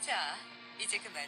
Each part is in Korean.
자, 자, 이제 그만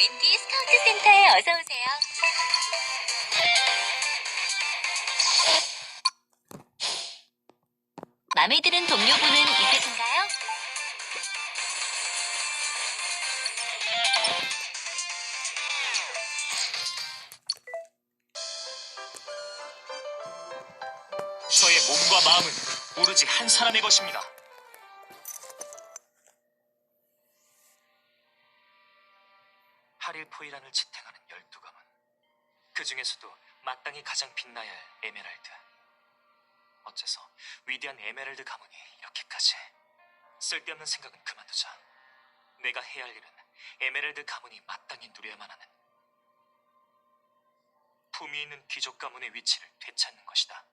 윈디 스카우트 센터에 어서 오세요. 마음에 드는 동료분은 있으신가요? 저의 몸과 마음은 오로지 한 사람의 것입니다. 하릴포이란을 지탱하는 열두 가문. 그 중에서도 마땅히 가장 빛나야 할 에메랄드. 어째서 위대한 에메랄드 가문이 이렇게까지 쓸데없는 생각은 그만두자. 내가 해야 할 일은 에메랄드 가문이 마땅히 누려야만 하는 품위 있는 귀족 가문의 위치를 되찾는 것이다.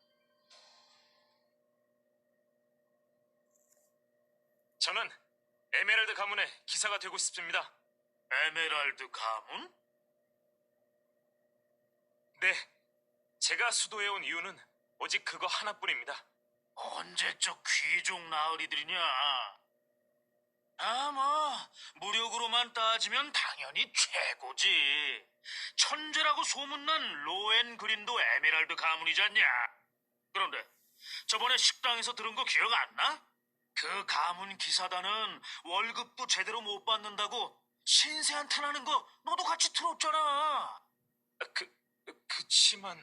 저는 에메랄드 가문의 기사가 되고 싶습니다. 에메랄드 가문? 네, 제가 수도에 온 이유는 오직 그거 하나뿐입니다. 언제적 귀족 나으리들이냐? 아, 뭐, 무력으로만 따지면 당연히 최고지. 천재라고 소문난 로엔 그린도 에메랄드 가문이잖냐? 그런데 저번에 식당에서 들은 거 기억 안 나? 그 가문 기사단은 월급도 제대로 못 받는다고 신세 한탄하는 거 너도 같이 들었잖아. 그, 그치만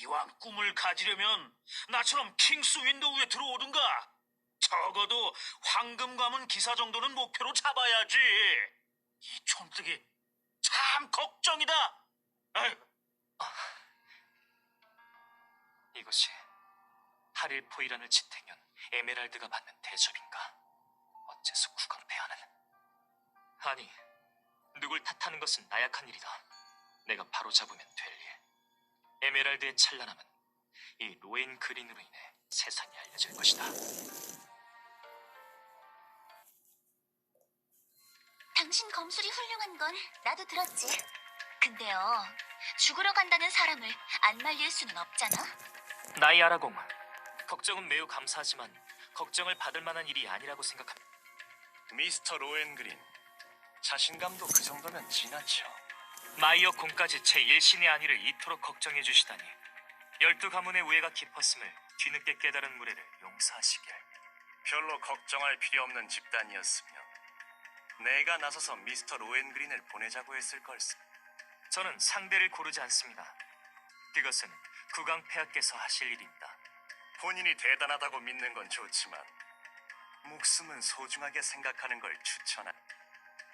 이왕 꿈을 가지려면 나처럼 킹스 윈도우에 들어오든가. 적어도 황금 가문 기사 정도는 목표로 잡아야지. 이 촌뜨기 참 걱정이다. 아유, 이것이 하릴포이란을 지탱연 에메랄드가 받는 대접인가? 어째서 구강패하는? 아니, 누굴 탓하는 것은 나약한 일이다. 내가 바로 잡으면 될 일. 에메랄드의 찬란함은 이 로엔 그린으로 인해 세상에 알려질 것이다. 당신 검술이 훌륭한 건 나도 들었지. 근데요, 죽으러 간다는 사람을 안 말릴 수는 없잖아. 나이 아라공, 걱정은 매우 감사하지만 걱정을 받을 만한 일이 아니라고 생각합니다. 미스터 로엔그린 자신감도 그 정도면 지나쳐. 마이어 공까지 제 일신의 안위를 이토록 걱정해 주시다니. 열두 가문의 우애가 깊었음을 뒤늦게 깨달은 무례를 용서하시길. 별로 걱정할 필요 없는 집단이었으면 내가 나서서 미스터 로엔그린을 보내자고 했을 걸세. 저는 상대를 고르지 않습니다. 그것은 국왕 폐하께서 하실 일입니다. 본인이 대단하다고 믿는 건 좋지만 목숨은 소중하게 생각하는 걸 추천하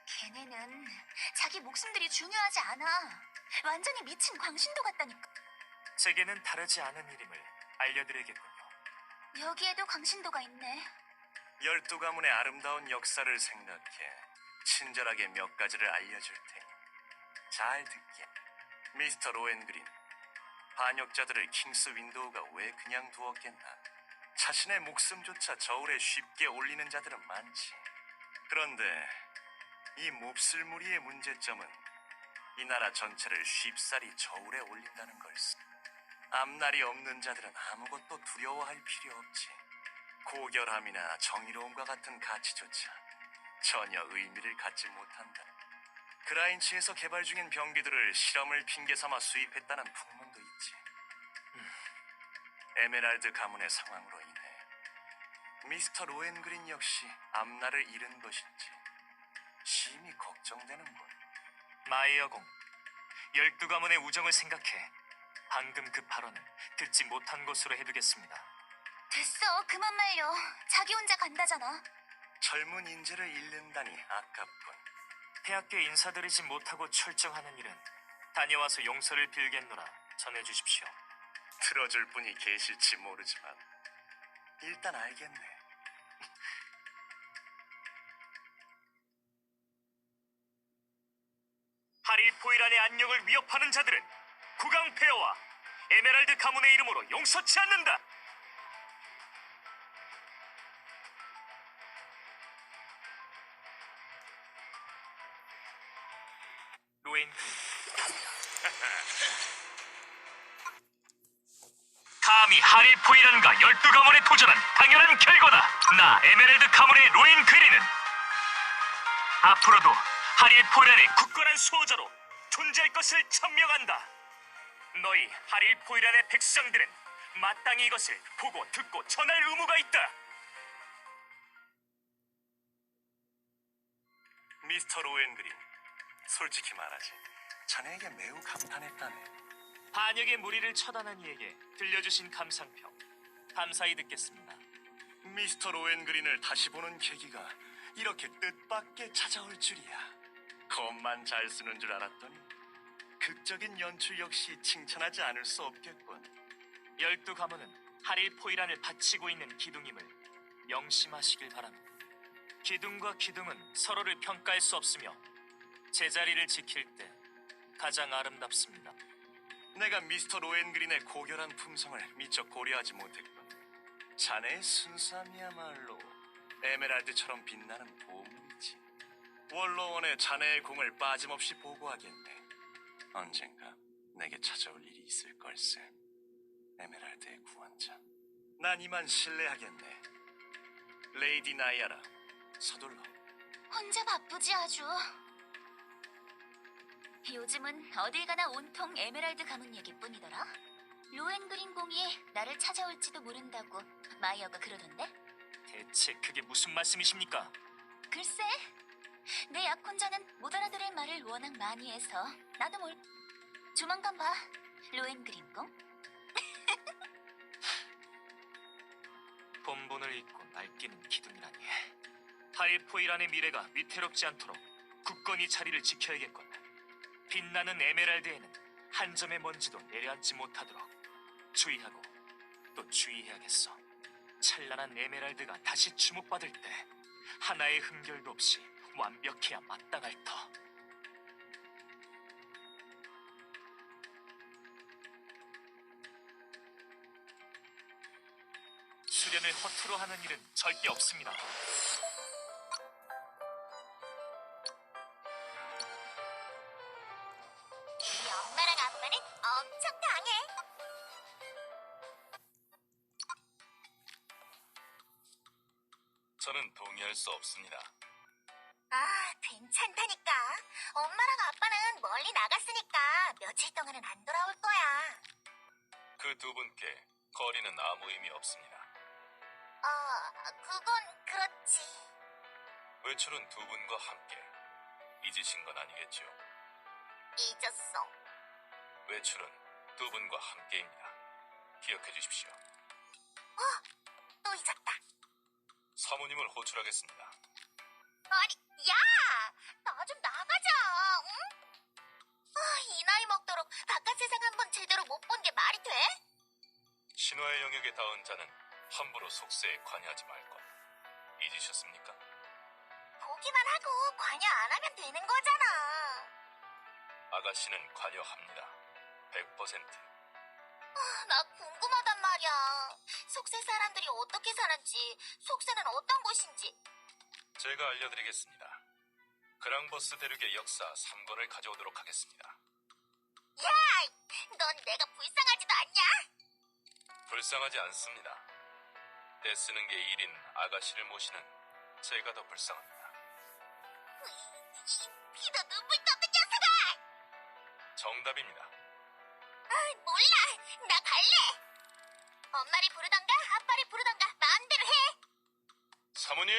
걔네는 자기 목숨들이 중요하지 않아. 완전히 미친 광신도 같다니까. 제게는 다르지 않은 일임을 알려드리겠군요 여기에도 광신도가 있네. 열두 가문의 아름다운 역사를 생각해 친절하게 몇 가지를 알려줄 테니 잘 듣게 미스터 로엔그린 반역자들을 킹스 윈도우가 왜 그냥 두었겠나? 자신의 목숨조차 저울에 쉽게 올리는 자들은 많지. 그런데 이 몹쓸 무리의 문제점은 이 나라 전체를 쉽사리 저울에 올린다는 걸세. 앞날이 없는 자들은 아무것도 두려워할 필요 없지. 고결함이나 정의로움과 같은 가치조차 전혀 의미를 갖지 못한다. 그라인치에서 개발 중인 병기들을 실험을 핑계 삼아 수입했다는 풍문도 있지. 음, 에메랄드 가문의 상황으로 인해 미스터 로엔그린 역시 앞날을 잃은 것인지 심히 걱정되는군. 마이어공, 열두 가문의 우정을 생각해 방금 그 발언은 듣지 못한 것으로 해두겠습니다. 됐어. 그만 말려. 자기 혼자 간다잖아. 젊은 인재를 잃는다니 아깝군. 폐하께 인사드리지 못하고 출정하는 일은 다녀와서 용서를 빌겠노라 전해주십시오. 들어줄 분이 계실지 모르지만 일단 알겠네. 하리포이란의 안녕을 위협하는 자들은 국왕 폐하와 에메랄드 가문의 이름으로 용서치 않는다. 로엔 감히 하리포이란과 열두 가문에 도전한 당연한 결과다. 나 에메랄드 가문의 로인 그리는 앞으로도 하릴 포이란의 굳건한 수호자로 존재할 것을 천명한다. 너희 하릴 포이란의 백성들은 마땅히 이것을 보고 듣고 전할 의무가 있다. 미스터 로엔그린, 솔직히 말하지. 자네에게 매우 감탄했다네. 반역의 무리를 처단한 이에게 들려주신 감상평 감사히 듣겠습니다. 미스터 로엔그린을 다시 보는 계기가 이렇게 뜻밖의 찾아올 줄이야. 겉만 잘 쓰는 줄 알았더니 극적인 연출 역시 칭찬하지 않을 수 없겠군. 열두 가문은 하릴 포이란을 바치고 있는 기둥임을 명심하시길 바랍니다. 기둥과 기둥은 서로를 평가할 수 없으며 제자리를 지킬 때 가장 아름답습니다. 내가 미스터 로엔그린의 고결한 품성을 미처 고려하지 못했군. 자네의 순수함이야말로 에메랄드처럼 빛나는 보물이지. 원로원의 자네의 공을 빠짐없이 보고하겠네. 언젠가 내게 찾아올 일이 있을 걸세. 에메랄드의 구원자. 난 이만 신뢰하겠네. 레이디 나이아라, 서둘러. 혼자 바쁘지 아주. 요즘은 어딜 가나 온통 에메랄드 가문 얘기뿐이더라. 로엔그린 공이 나를 찾아올지도 모른다고 마이어가 그러던데? 대체 그게 무슨 말씀이십니까? 글쎄, 내 약혼자는 못 알아들을 말을 워낙 많이 해서 나도 뭘 조만간 봐. 로엔그린 공? 본분을 잊고 날뛰는 기둥이라니. 하이포이란의 미래가 위태롭지 않도록 굳건히 자리를 지켜야겠군. 빛나는 에메랄드에는 한 점의 먼지도 내려앉지 못하도록 주의하고 또 주의해야겠어. 찬란한 에메랄드가 다시 주목받을 때 하나의 흠결도 없이 완벽해야 마땅할 터. 수련을 허투루 하는 일은 절대 없습니다. 멀리 나갔으니까 며칠 동안은 안 돌아올 거야. 그 두 분께 거리는 아무 의미 없습니다. 어, 그건 그렇지. 외출은 두 분과 함께 잊으신 건 아니겠죠? 잊었어. 외출은 두 분과 함께입니다. 기억해 주십시오. 또 잊었다. 사모님을 호출하겠습니다. 아니, 야! 나 좀 나가자, 응? 닿은 자는 함부로 속세에 관여하지 말 것. 잊으셨습니까? 보기만 하고 관여 안 하면 되는 거잖아. 아가씨는 관여합니다. 100%. 나 궁금하단 말이야. 속세 사람들이 어떻게 사는지, 속세는 어떤 곳인지. 제가 알려드리겠습니다. 그랑버스 대륙의 역사 3권을 가져오도록 하겠습니다. 야! 넌 내가 불쌍하지도? 불쌍하지 않습니다. 떼쓰는 게 일인 아가씨를 모시는 제가 더 불쌍합니다. 이 피도 눈물 떠는 녀석아! 정답입니다. 아, 몰라! 나 갈래! 엄마를 부르던가, 아빠를 부르던가, 마음대로 해! 사모님!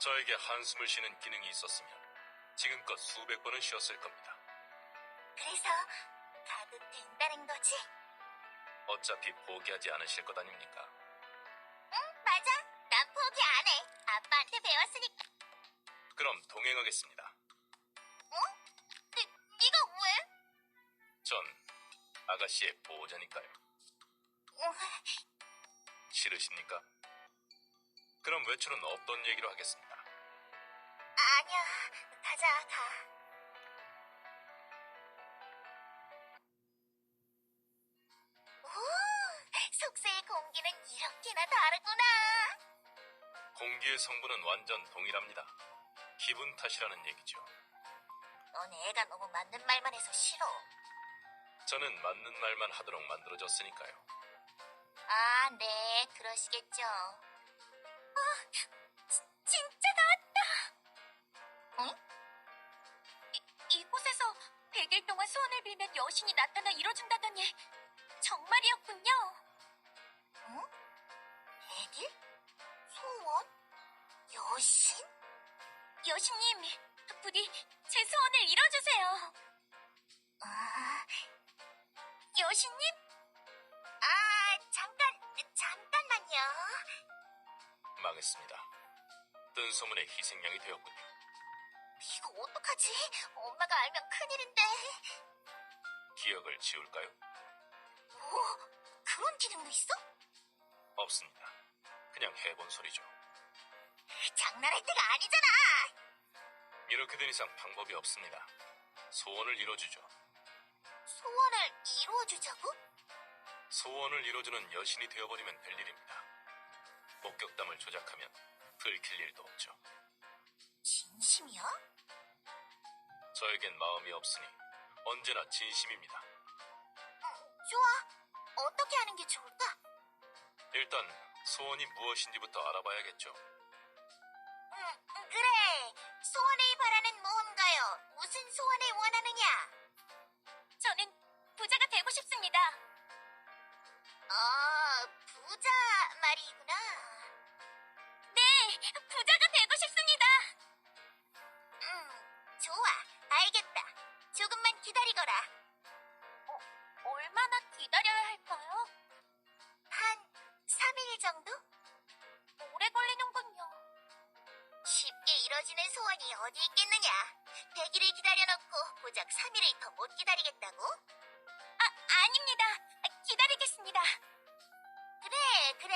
저에게 한숨을 쉬는 기능이 있었으면 지금껏 수백 번은 쉬었을 겁니다. 그래서 가도 된다는 거지? 어차피 포기하지 않으실 것 아닙니까? 응, 맞아. 난 포기 안 해. 아빠한테 배웠으니까. 그럼 동행하겠습니다. 어? 네, 네가 왜? 전 아가씨의 보호자니까요. 어, 싫으십니까? 그럼 외출은 없던 얘기로 하겠습니다. 아니야. 가자, 가. 오, 속세의 공기는 이렇게나 다르구나. 공기의 성분은 완전 동일합니다. 기분 탓이라는 얘기죠. 넌 애가 너무 맞는 말만 해서 싫어. 저는 맞는 말만 하도록 만들어졌으니까요. 아, 네, 그러시겠죠. 100일 동안 소원을 빌면 여신이 나타나 이뤄준다더니 정말이었군요. 응? 100일? 소원? 여신? 여신님, 부디 제 소원을 이뤄주세요. 아, 여신님? 아, 잠깐, 잠깐만요. 망했습니다. 뜬 소문의 희생양이 되었군요. 이거 어떡하지? 엄마가 알면 큰일인데. 기억을 지울까요? 오, 그런 기능도 있어? 없습니다. 그냥 해본 소리죠. 장난할 때가 아니잖아. 이렇게 된 이상 방법이 없습니다. 소원을 이뤄주죠. 소원을 이루어주자고? 소원을 이뤄주는 여신이 되어버리면 될 일입니다. 목격담을 조작하면 들킬 일도 없죠. 진심이야? 저에겐 마음이 없으니 언제나 진심입니다. 좋아. 어떻게 하는 게 좋을까? 일단 소원이 무엇인지부터 알아봐야겠죠. 응, 그래. 소원을 바라는 무언가요. 무슨 소원을 원하느냐? 저는 부자가 되고 싶습니다. 아, 부자 말이구나. 네, 부자가 되고 싶습니다. 음, 좋아. 알겠다. 조금만 기다리거라. 어, 얼마나 기다려야 할까요? 한 3일 정도? 오래 걸리는군요. 쉽게 이뤄지는 소원이 어디 있겠느냐? 100일을 기다려놓고 고작 3일을 더 못 기다리겠다고? 아, 아닙니다. 기다리겠습니다. 그래, 그래.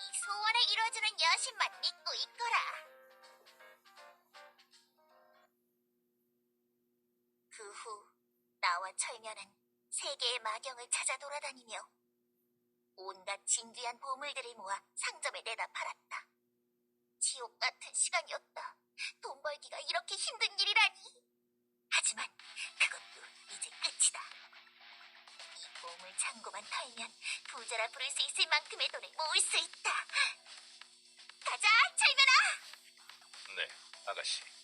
이 소원을 이뤄주는 여신만 믿고 있거라. 그 후, 나와 철면은 세계의 마경을 찾아 돌아다니며 온갖 진귀한 보물들을 모아 상점에 내다 팔았다. 지옥 같은 시간이었다. 돈 벌기가 이렇게 힘든 일이라니. 하지만 그것도 이제 끝이다. 이 보물 창고만 털면 부자라 부를 수 있을 만큼의 돈을 모을 수 있다. 가자, 철면아! 네, 아가씨.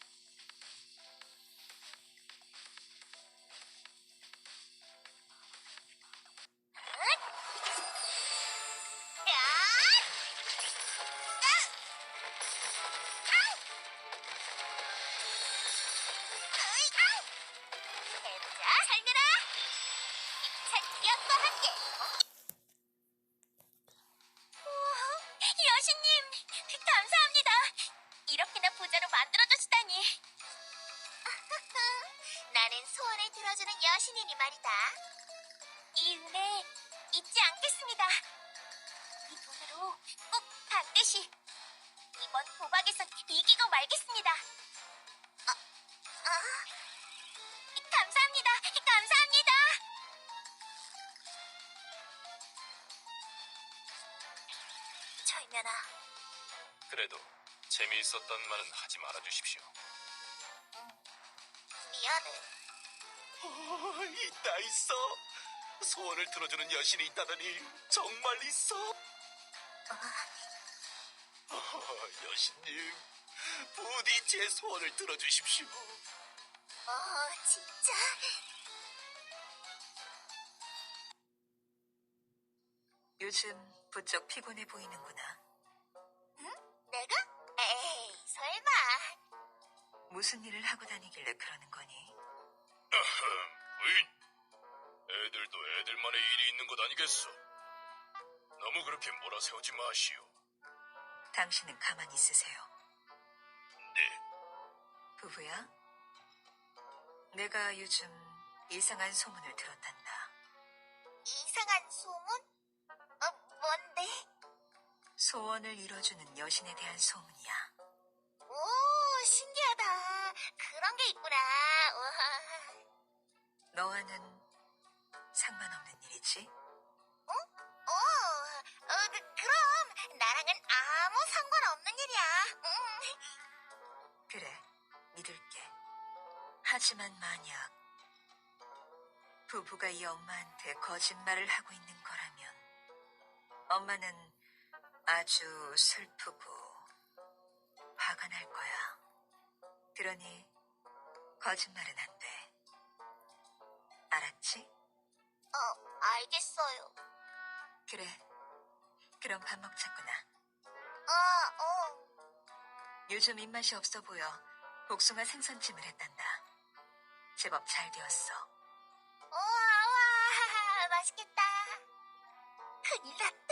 기억과 함께! 우와, 여신님, 감사합니다. 이렇게나 부자로 만들어주시다니. 나는 소원을 들어주는 여신이니 말이다. 이 은혜 잊지 않겠습니다. 이 돈으로 꼭 반드시 이번 도박에서 이기고 말겠습니다. 철면아, 그래도 재미있었던 말은 하지 말아 주십시오. 미안해. 어, 있다 있어. 소원을 들어주는 여신이 있다더니 정말 있어. 어, 여신님, 부디 제 소원을 들어주십시오. 요즘 부쩍 피곤해 보이는구나. 내가? 에이, 설마. 무슨 일을 하고 다니길래 그러는 거니? 으이, 애들도 애들만의 일이 있는 것 아니겠어? 너무 그렇게 몰아세우지 마시오. 당신은 가만히 있으세요. 네, 부부야? 내가 요즘 이상한 소문을 들었단다. 이상한 소문? 어, 뭔데? 소원을 이뤄주는 여신에 대한 소문이야. 오, 신기하다. 그런 게 있구나. 우와. 너와는 상관없는 일이지? 어, 어, 그, 그럼 나랑은 아무 상관없는 일이야. 음. 그래, 믿을게. 하지만 만약 부부가 이 엄마한테 거짓말을 하고 있는 거라면 엄마는 아주 슬프고 화가 날 거야. 그러니 거짓말은 안 돼. 알았지? 어, 알겠어요. 그래. 그럼 밥 먹자꾸나. 어, 어. 요즘 입맛이 없어 보여 복숭아 생선찜을 했단다. 제법 잘 되었어. 우와, 우와, 맛있겠다. 큰일 났다.